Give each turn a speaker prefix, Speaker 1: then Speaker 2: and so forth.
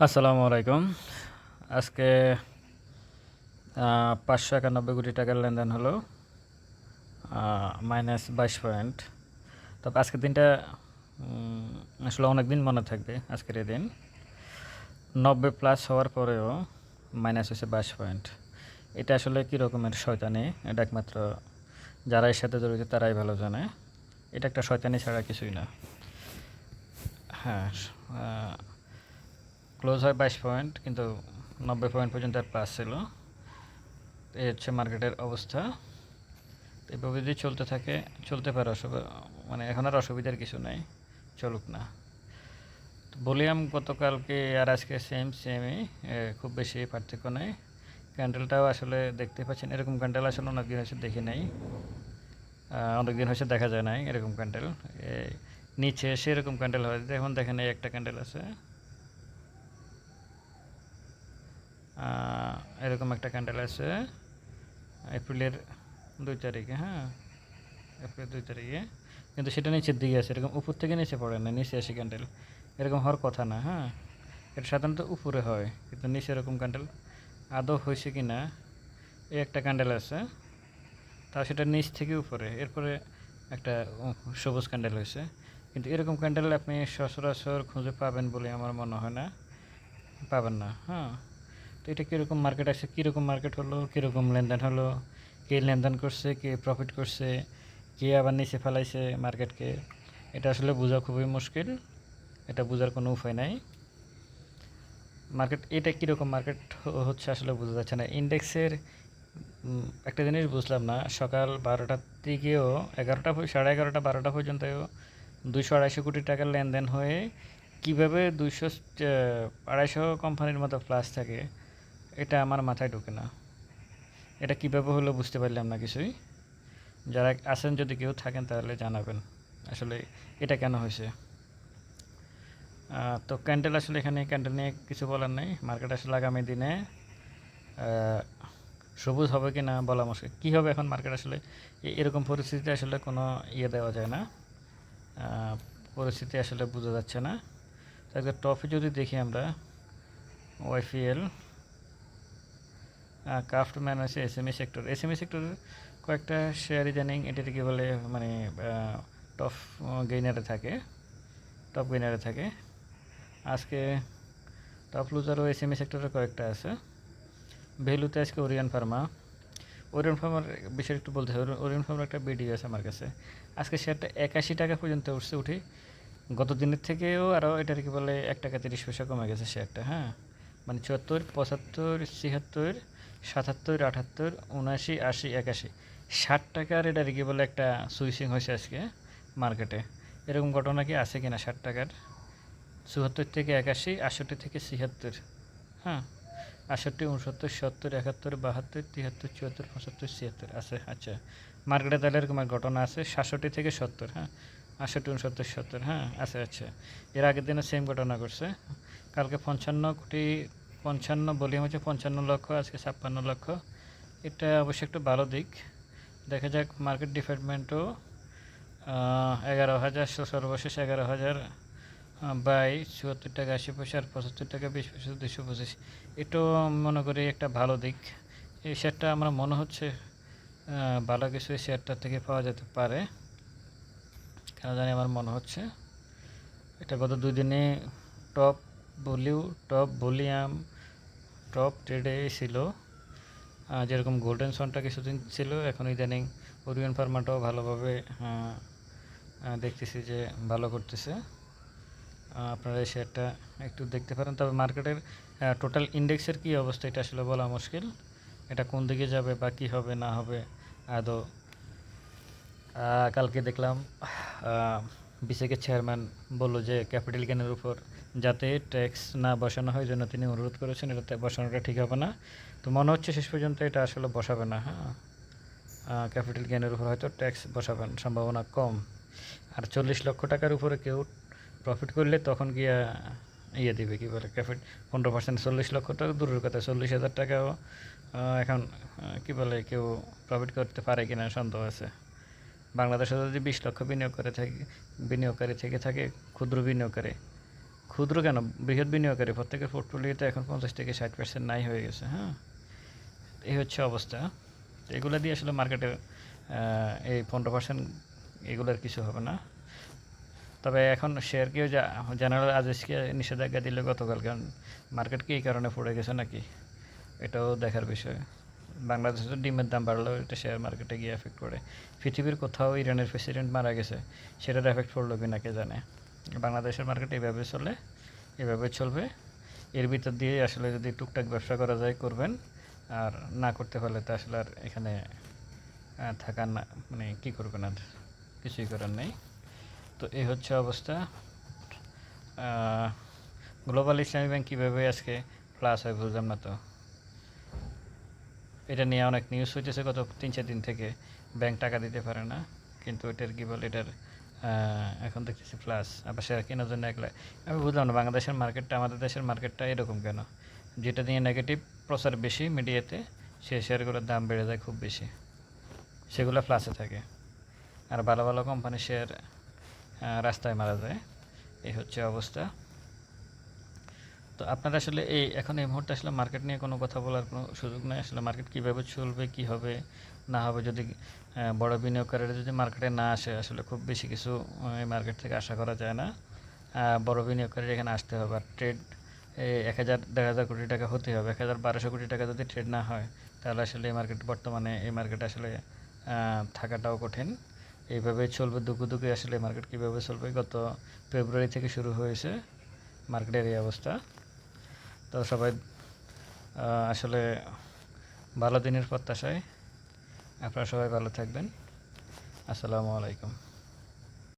Speaker 1: আসসালামু আলাইকুম। আজকে পাঁচশো একানব্বই কোটি টাকার লেনদেন হলো মাইনাস বাইশ পয়েন্ট। তবে আজকের দিনটা আসলে অনেক দিন মনে থাকবে আজকের এই দিন। নব্বই প্লাস হওয়ার পরেও মাইনাস হয়েছে বাইশ পয়েন্ট। এটা আসলে কী রকমের শয়তানি? এটা একমাত্র যারা এর সাথে জড়িত তারাই ভালো জানে। এটা একটা শয়তানি ছাড়া কিছুই না। হ্যাঁ ক্লোজ হয় বাইশ পয়েন্ট কিন্তু নব্বই পয়েন্ট পর্যন্ত আর প্লাস ছিল। এই হচ্ছে মার্কেটের অবস্থা। এভাবে যদি চলতে থাকে চলতে পারে অসুবিধা মানে এখন আর অসুবিধার কিছু নাই চলুক না। ভলিউম গতকালকে আর আজকে সেম সেমই খুব বেশি পার্থক্য নেই। ক্যান্ডেলটাও আসলে দেখতে পাচ্ছেন এরকম ক্যান্ডেল আসলে অনেক দিন হয়েছে দেখি নাই। আহ, অনেক দিন হয়েছে দেখা যায় নাই এরকম ক্যান্ডেল নিচে সেরকম ক্যান্ডেল হয় এখন দেখেন এই একটা ক্যান্ডেল আছে। এরকম একটা ক্যান্ডেল আছে। এপ্রিলের দুই তারিখে হ্যাঁ? এপ্রিল দুই তারিখে। কিন্তু সেটা নিচের দিকে আছে, এরকম উপর থেকে নিচে পড়ে না, নিচে আসে ক্যান্ডেল এরকম হওয়ার কথা না হ্যাঁ? এটা সাধারণত উপরে হয়, কিন্তু নিচে এরকম ক্যান্ডেল আদৌ হয়েছে কি না, এই একটা ক্যান্ডেল আছে। তা সেটা নিচ থেকে উপরে, এরপরে একটা সবুজ ক্যান্ডেল হয়েছে। কিন্তু এরকম ক্যান্ডেল আপনি সচরাচর খুঁজে পাবেন বলে আমার মনে হয় না। পাবেন না হ্যাঁ? তো এটা কীরকম মার্কেট আছে কীরকম মার্কেট হলো? কীরকম লেনদেন হলো? কে লেনদেন করছে? কে প্রফিট করছে? কে আবার নিচে ফেলাইছে মার্কেটকে এটা আসলে বোঝা খুবই মুশকিল। এটা বোঝার কোনো উপায় নাই। মার্কেট এটা কীরকম মার্কেট হচ্ছে আসলে বোঝা যাচ্ছে না। ইন্ডেক্সের একটা জিনিস বুঝলাম না। সকাল বারোটার দিকেও, এগারোটা সাড়ে এগারোটা, বারোটা পর্যন্ত দুইশো আড়াইশো কোটি টাকার লেনদেন হয়ে কীভাবে দুইশো আড়াইশো কোম্পানির মতো প্লাস থাকে। এটা আমার মাথায় ঢোকে না। এটা কীভাবে হলো বুঝতে পারলাম না কিছুই। যারা আছেন যদি কেউ থাকেন তাহলে জানাবেন আসলে এটা কেন হয়েছে। তো ক্যান্ডেল আসলে এখানে ক্যান্ডেল নিয়ে কিছু বলার নেই। মার্কেট আসলে আগামী দিনে সবুজ হবে কি না বলা মুশকিল। কী হবে এখন মার্কেট আসলে? এরকম পরিস্থিতিতে আসলে কোনো ইয়ে দেওয়া যায় না। পরিস্থিতি আসলে বোঝা যাচ্ছে না। তো একটা টপে যদি দেখি আমরা YPL craftsman M SME sector SME সেক্টরের কয়েকটা শেয়ার ইদানিং এটা কি বলে মানে টপ গেইনারে থাকে টপ গেইনারে থাকে। আজকে টপ লুজারও এসএমই সেক্টরের কয়েকটা আছে। ভ্যালুতে আজকে ওরিয়ান ফার্মা ওরিয়ন ফার্মার বিষয়ে একটু বলতে হবে ওরিয়ন ফার্মার একটা ভিডিও আছে আমার কাছে। আজকে শেয়ারটা একাশি টাকা পর্যন্ত উঠছে উঠে। গত দিনের থেকেও আরও এটার কি বলে, এক টাকা তিরিশ পয়সা কমে গেছে শেয়ারটা হ্যাঁ। মানে চুয়াত্তর, পঁচাত্তর, ছিয়াত্তর সাতাত্তর, আটাত্তর, উনআশি, আশি, একাশি। ষাট টাকার এটার কি বলে একটা সুইচিং হয়েছে আজকে মার্কেটে। এরকম ঘটনা কি আছে কিনা ষাট টাকার? চুয়াত্তর থেকে একাশি, আষট্টি থেকে ছিয়াত্তর। হ্যাঁ আষট্টি, উনসত্তর, সত্তর, একাত্তর, বাহাত্তর তিয়াত্তর চুয়াত্তর, পঁচাত্তর, ছিয়াত্তর। আছে আচ্ছা। মার্কেটে তাহলে এরকম ঘটনা আছে? সাতষট্টি থেকে সত্তর হ্যাঁ? আষট্টি, উনসত্তর, সত্তর হ্যাঁ? আছে আচ্ছা। এর আগের দিনে সেম ঘটনা করছে কালকে পঞ্চান্ন কোটি পঞ্চান্ন, ভলিউম হচ্ছে পঞ্চান্ন লক্ষ, আজকে ছাপ্পান্ন লক্ষ। এটা অবশ্যই একটু ভালো দিক। দেখা যাক মার্কেট ডিপার্টমেন্টও এগারো হাজার, সর্বশেষ এগারো হাজার বাই চুয়াত্তর টাকা, আশি পয়সা, আর পঁচাত্তর টাকা, বিশ পয়সা দুশো পঁচিশ। এটাও মনে করি একটা ভালো দিক। এই শেয়ারটা আমার মনে হচ্ছে ভালো কিছু এই শেয়ারটা থেকে পাওয়া যেতে পারে। কেন জানি আমার মনে হচ্ছে। এটা গত দুই দিনে top volume top volume top ট্রেডে ছিল। যেরকম গোল্ডেন সনটা কিছুদিন ছিল, এখন ইদানিং ওরিয়ন ফার্মাটাও ভালোভাবে দেখতেছি যে ভালো করতেছে। আপনারা এই শেয়ারটা একটু দেখতে পারেন। তবে মার্কেটের টোটাল ইন্ডেক্সের কী অবস্থা এটা আসলে বলা মুশকিল। এটা কোন দিকে যাবে বা কী হবে, না হবে, আদৌ। কালকে দেখলাম বিসিকের চেয়ারম্যান বলল যে ক্যাপিটাল গেনের উপর যাতে ট্যাক্স না বসানো হয় জন্য তিনি অনুরোধ করেছেন, এটাতে বসানোটা ঠিক হবে না। তো মনে হচ্ছে শেষ পর্যন্ত এটা আসলে বসাবে না হ্যাঁ? ক্যাপিটাল গেনের উপর হয়তো ট্যাক্স বসাবেন, সম্ভাবনা কম। আর চল্লিশ লক্ষ টাকার উপরে কেউ প্রফিট করলে তখন গিয়া ইয়ে দিবে, কী বলে, ক্যাপিট, পনেরো পার্সেন্ট চল্লিশ লক্ষ টাকা দূরের কথা, চল্লিশ হাজার টাকাও এখন কী বলে, কেউ প্রফিট করতে পারে কিনা সন্দেহ আছে। বাংলাদেশে যদি বিশ লক্ষ বিনিয়োগ করে থাকে, বিনিয়োগকারী থেকে থাকে, ক্ষুদ্র বিনিয়োগকারী ক্ষুদ্র কেন? বৃহৎ বিনিয়োগকারী, প্রত্যেকের পোর্টফোলিওতে এখন পঞ্চাশ থেকে ষাট পার্সেন্ট নাই হয়ে গেছে হ্যাঁ? এই হচ্ছে অবস্থা। এগুলো দিয়ে আসলে মার্কেটে এই পনেরো পার্সেন্ট এগুলোর কিছু হবে না। তবে এখন শেয়ারকেও জেনারেল আজকে নিষেধাজ্ঞা দিলে গতকাল, কারণ মার্কেট কি এই কারণে পড়ে গেছে নাকি? এটাও দেখার বিষয়। বাংলাদেশের ডিমের দাম বাড়লেও এটা শেয়ার মার্কেটে গিয়ে এফেক্ট করে। পৃথিবীর কোথাও ইরানের প্রেসিডেন্ট মারা গেছে, সেটার এফেক্ট পড়ল কি না কে জানে? বাংলাদেশের মার্কেট এইভাবে চলে, এভাবে চলবে। এর ভিতর দিয়ে আসলে যদি টুকটাক ব্যবসা করা যায়, করবেন। আর না করতে পারলে তো আসলে আর এখানে থাকার না মানে কী করবেন আর? কিছুই করার নেই। তো এই হচ্ছে অবস্থা। গ্লোবাল ইসলামী ব্যাংক কীভাবে আজকে প্লাস হয় বুঝলাম না তো। এটা নিয়ে অনেক নিউজ হইতেছে গত তিন চার দিন থেকে। ব্যাংক টাকা দিতে পারে না। কিন্তু এটার কী বলে, এটার এখন দেখতেছি প্লাস আবার শেয়ার কেনার জন্য এক লাখ আমি বুঝলাম না, বাংলাদেশের মার্কেটটা আমাদের দেশের মার্কেটটা এরকম কেন? যেটা নিয়ে নেগেটিভ প্রচার বেশি মিডিয়াতে সে শেয়ারগুলোর দাম বেড়ে যায় খুব বেশি। সেগুলো প্লাসে থাকে। আর ভালো ভালো কোম্পানির শেয়ার রাস্তায় মারা যায়। এই হচ্ছে অবস্থা। তো আপনারা আসলে এই, এখন এই মুহূর্তে আসলে মার্কেট নিয়ে কোনো কথা বলার কোনো সুযোগ নেই? আসলে মার্কেট কীভাবে চলবে, কী হবে? না হবে যদি বড় বিনিয়োগকারীরা যদি মার্কেটে না আসে, আসলে খুব বেশি কিছু এই মার্কেট থেকে আশা করা যায় না। বড় বিনিয়োগকারীরা এখানে আসতে হবে আর ট্রেড এই এক হাজার, দেড় হাজার কোটি টাকা হতে হবে। এক হাজার বারোশো কোটি টাকা যদি ট্রেড না হয়, তাহলে আসলে এই মার্কেট বর্তমানে এই মার্কেট আসলে থাকাটাও কঠিন। এইভাবে চলবে দুঃখে দুঃখে আসলে মার্কেট কীভাবে চলবে? গত ফেব্রুয়ারি থেকে শুরু হয়েছে মার্কেটের এই অবস্থা। তো সবাই আসলে ভালো দিনের প্রত্যাশায় আপনারা সবাই ভালো থাকবেন। আসসালামু আলাইকুম।